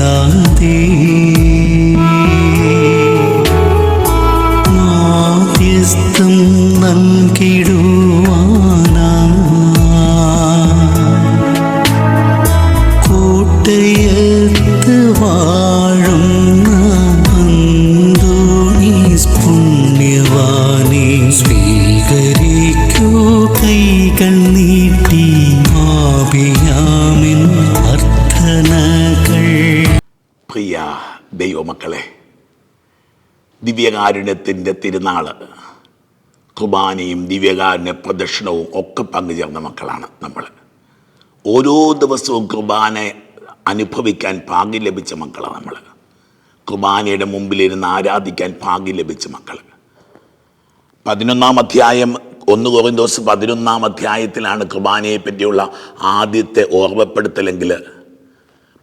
പരീക്ഷിച്ചാലുപേക്ഷിക്കാതെ മാധ്യസ്ഥം നൽകിടുവാനാ. കൂട്ടയത്ത് വാഴുന്ന അന്തോണീസ് പുണ്യവാനെ സ്വീകരിക്കൂ. കൈകൾ നീട്ടി അർത്ഥനകൾ പ്രിയ ദൈവമക്കളെ ദിവ്യകാരുണ്യത്തിന്റെ തിരുനാൾ കുർബാനയും ദിവ്യകാരുണ്യ പ്രദക്ഷിണവും ഒക്കെ പങ്കുചേർന്ന മക്കളാണ് നമ്മൾ. ഓരോ ദിവസവും കുർബാന അനുഭവിക്കാൻ ഭാഗ്യം ലഭിച്ച മക്കളാണ് നമ്മൾ. കുർബാനയുടെ മുമ്പിലിരുന്ന് ആരാധിക്കാൻ ഭാഗ്യം ലഭിച്ച മക്കൾ. പതിനൊന്നാം അധ്യായം ഒന്ന് കോറിന്തോസ് പതിനൊന്നാം അധ്യായത്തിലാണ് കുർബാനയെ പറ്റിയുള്ള ആദ്യത്തെ ഓർമ്മപ്പെടുത്തലെങ്കിൽ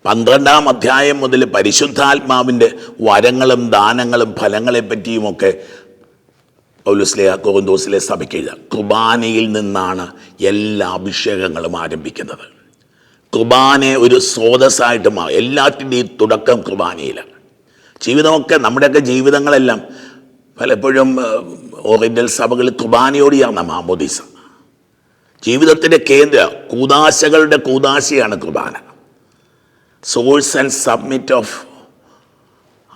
പന്ത്രണ്ടാം അധ്യായം മുതൽ പരിശുദ്ധാത്മാവിന്റെ വരങ്ങളും ദാനങ്ങളും ഫലങ്ങളെ പറ്റിയുമൊക്കെ പൗലുസ്ലിയ കോന്തോസിലെ സഭയ്ക്ക് എഴുതാം. കുർബാനയിൽ നിന്നാണ് എല്ലാ അഭിഷേകങ്ങളും ആരംഭിക്കുന്നത്. കുർബാനയെ ഒരു സ്രോതസ്സായിട്ട് മാറും. എല്ലാറ്റിന്റെയും തുടക്കം കുർബാനയിലാണ്. ജീവിതമൊക്കെ നമ്മുടെയൊക്കെ ജീവിതങ്ങളെല്ലാം പലപ്പോഴും ഓറിയന്റൽ സഭകളിൽ കുർബാനയോടെയാണ് മാമോദീസ ജീവിതത്തിന്റെ കേന്ദ്ര കൂതാശകളുടെ കൂതാശയാണ് കുർബാന. Source and summit of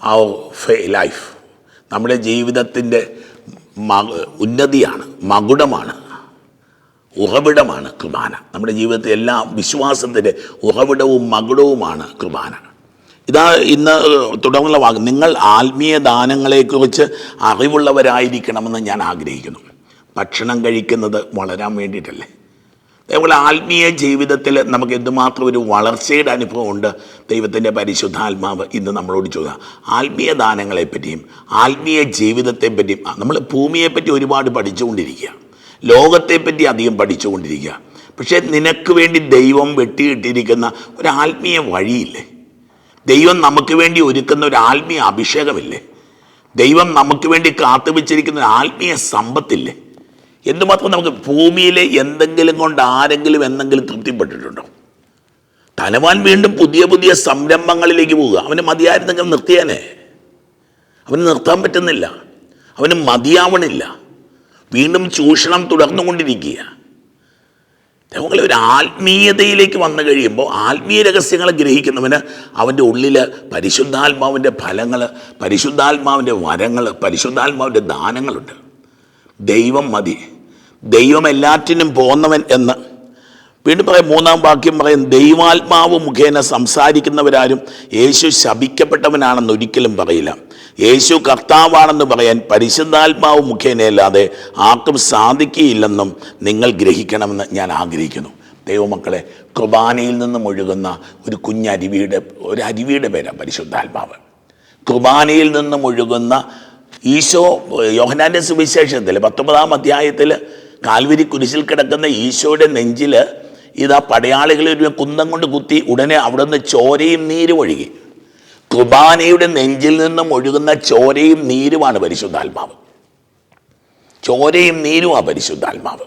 our life നമ്മുടെ ജീവിതത്തിന്റെ മ- ഉന്നതിയാണ് മകുടമാണ് ഉറവിടമാണ് കുർബാന നമ്മുടെ ജീവിതത്തിൽ എല്ലാ വിശ്വാസത്തിന്റെ ഉറവിടവും മകുടവുമാണ് കുർബാന ഇതാ ഇന്ന് തുടർന്നുള്ള വാക്ക്. നിങ്ങൾ ആത്മീയ ദാനങ്ങളെക്കുറിച്ച് അറിവുള്ളവരായിരിക്കണമെന്ന് ഞാൻ ആഗ്രഹിക്കുന്നു. ഭക്ഷണം കഴിക്കുന്നത് വളരാൻ വേണ്ടിയിട്ടല്ലേ? അതേപോലെ ആത്മീയ ജീവിതത്തിൽ നമുക്ക് എന്തുമാത്രം ഒരു വളർച്ചയുടെ അനുഭവമുണ്ട് ദൈവത്തിന്റെ പരിശുദ്ധാത്മാവ് ഇന്ന് നമ്മളോട് ചോദിക്കുക ആത്മീയ ദാനങ്ങളെപ്പറ്റിയും ആത്മീയ ജീവിതത്തെപ്പറ്റിയും നമ്മൾ ഭൂമിയെപ്പറ്റി ഒരുപാട് പഠിച്ചുകൊണ്ടിരിക്കുക ലോകത്തെപ്പറ്റി അധികം പഠിച്ചുകൊണ്ടിരിക്കുക. പക്ഷേ നിനക്ക് വേണ്ടി ദൈവം വെട്ടിയിട്ടിരിക്കുന്ന ഒരു ആത്മീയ വഴിയില്ലേ? ദൈവം നമുക്ക് വേണ്ടി ഒരുക്കുന്ന ഒരു ആത്മീയ അഭിഷേകമില്ലേ? ദൈവം നമുക്ക് വേണ്ടി കാത്തുവെച്ചിരിക്കുന്ന ഒരു ആത്മീയ സമ്പത്തില്ലേ? എന്തുമാത്രം നമുക്ക് ഭൂമിയിലെ എന്തെങ്കിലും കൊണ്ട് ആരെങ്കിലും എന്തെങ്കിലും തൃപ്തിപ്പെട്ടിട്ടുണ്ടോ? തലവാൻ വീണ്ടും പുതിയ പുതിയ സംരംഭങ്ങളിലേക്ക് പോവുക. അവന് മതിയായിരുന്നെങ്കിൽ നിർത്തിയാനേ. അവന് നിർത്താൻ പറ്റുന്നില്ല. അവന് മതിയാവണില്ല. വീണ്ടും ചൂഷണം തുടർന്നുകൊണ്ടിരിക്കുക നമ്മളെ ഒരു ആത്മീയതയിലേക്ക് വന്നു കഴിയുമ്പോൾ ആത്മീയ രഹസ്യങ്ങൾ ഗ്രഹിക്കുന്നവന് അവന്റെ ഉള്ളിൽ പരിശുദ്ധാത്മാവിന്റെ ഫലങ്ങൾ പരിശുദ്ധാത്മാവിന്റെ വരങ്ങൾ പരിശുദ്ധാത്മാവിന്റെ ദാനങ്ങളുണ്ട്. ദൈവം മതി. ദൈവം എല്ലാറ്റിനും പോന്നവൻ എന്ന്. വീണ്ടും പറയും മൂന്നാം വാക്യം പറയും ദൈവാത്മാവ് മുഖേന സംസാരിക്കുന്നവരാരും യേശു ശപിക്കപ്പെട്ടവനാണെന്ന് ഒരിക്കലും പറയില്ല. യേശു കർത്താവാണെന്ന് പറയാൻ പരിശുദ്ധാത്മാവ് മുഖേനയല്ലാതെ ആർക്കും സാധിക്കുകയില്ലെന്നും നിങ്ങൾ ഗ്രഹിക്കണമെന്ന് ഞാൻ ആഗ്രഹിക്കുന്നു. ദൈവമക്കളെ കുർബാനയിൽ നിന്നും ഒഴുകുന്ന ഒരു കുഞ്ഞരുവിയുടെ ഒരു അരുവിയുടെ പേരാണ് പരിശുദ്ധാത്മാവ്. കുർബാനയിൽ നിന്നും ഒഴുകുന്ന ഈശോ യോഹനാന്റെ സുവിശേഷത്തിൽ പത്തൊമ്പതാം അധ്യായത്തിൽ കാൽവരി കുരിശിൽ കിടക്കുന്ന ഈശോയുടെ നെഞ്ചിൽ ഇതാ പടയാളികൾ ഒരു കുന്തം കൊണ്ട് കുത്തി ഉടനെ അവിടെ നിന്ന് ചോരയും നീരും ഒഴുകി. കുർബാനയുടെ നെഞ്ചിൽ നിന്നും ഒഴുകുന്ന ചോരയും നീരുമാണ് പരിശുദ്ധാത്മാവ്. ചോരയും നീരുമാണ് പരിശുദ്ധാത്മാവ്.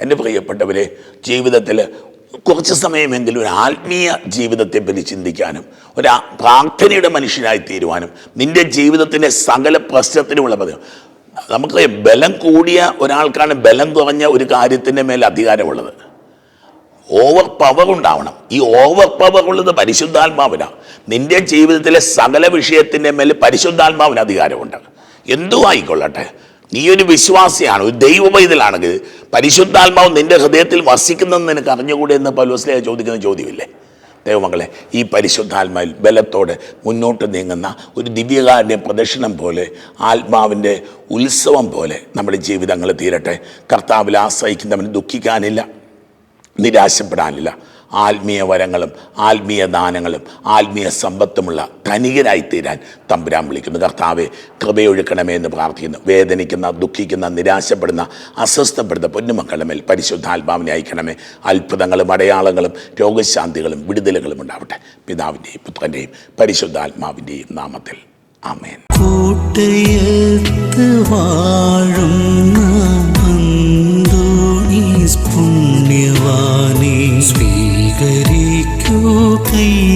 എന്റെ പ്രിയപ്പെട്ടവരെ ജീവിതത്തിൽ കുറച്ച് സമയമെങ്കിലും ഒരു ആത്മീയ ജീവിതത്തെപ്പറ്റി ചിന്തിക്കാനും ഒരു പ്രാർത്ഥനയുടെ മനുഷ്യനായി തീരുവാനും നിന്റെ ജീവിതത്തിന്റെ സകല പ്രശ്നത്തിനുമുള്ള പതി നമുക്ക് ബലം കൂടിയ ഒരാൾക്കാണ് ബലം കുറഞ്ഞ ഒരു കാര്യത്തിന്റെ മേൽ അധികാരമുള്ളത്. ഓവർ പവർ ഉണ്ടാവണം. ഈ ഓവർ പവർ ഉള്ളത് പരിശുദ്ധാത്മാവിനാണ് നിന്റെ ജീവിതത്തിലെ സകല വിഷയത്തിന്റെ മേൽ പരിശുദ്ധാത്മാവിന് അധികാരമുണ്ട്. എന്തു ആയിക്കൊള്ളട്ടെ നീ ഒരു വിശ്വാസിയാണ് ഒരു ദൈവ പൈതലാണെങ്കിൽ പരിശുദ്ധാത്മാവ് നിന്റെ ഹൃദയത്തിൽ വസിക്കുന്നതെന്ന് നിനക്ക് അറിഞ്ഞുകൂടെ എന്ന് പലോസ്ലേ ചോദിക്കുന്ന ചോദ്യമില്ലേ? ദൈവമക്കളെ ഈ പരിശുദ്ധാത്മാവിൽ ബലത്തോടെ മുന്നോട്ട് നീങ്ങുന്ന ഒരു ദിവ്യകാരന്റെ പ്രദർശനം പോലെ ആത്മാവിന്റെ ഉത്സവം പോലെ നമ്മുടെ ജീവിതങ്ങൾ തീരട്ടെ. കർത്താവിൽ ആശ്രയിക്കുന്നവന് ദുഃഖിക്കാനില്ല നിരാശപ്പെടാനില്ല. ആത്മീയ വരങ്ങളും ആത്മീയ ദാനങ്ങളും ആത്മീയ സമ്പത്തുമുള്ള ധനികരായി തീരാൻ തമ്പുരാൻ വിളിക്കുന്നു. കർത്താവെ കൃപയൊഴുക്കണമേ എന്ന് പ്രാർത്ഥിക്കുന്നു. വേദനിക്കുന്ന ദുഃഖിക്കുന്ന നിരാശപ്പെടുന്ന അസ്വസ്ഥപ്പെടുന്ന പൊന്നുമക്കളുടെ മേൽ പരിശുദ്ധാത്മാവിനെ അയക്കണമേ. അത്ഭുതങ്ങളും അടയാളങ്ങളും രോഗശാന്തികളും വിടുതലുകളും ഉണ്ടാവട്ടെ. പിതാവിന്റെയും പുത്രന്റെയും പരിശുദ്ധാത്മാവിന്റെയും നാമത്തിൽ. ആമേൻ. കോട്ടയത്ത്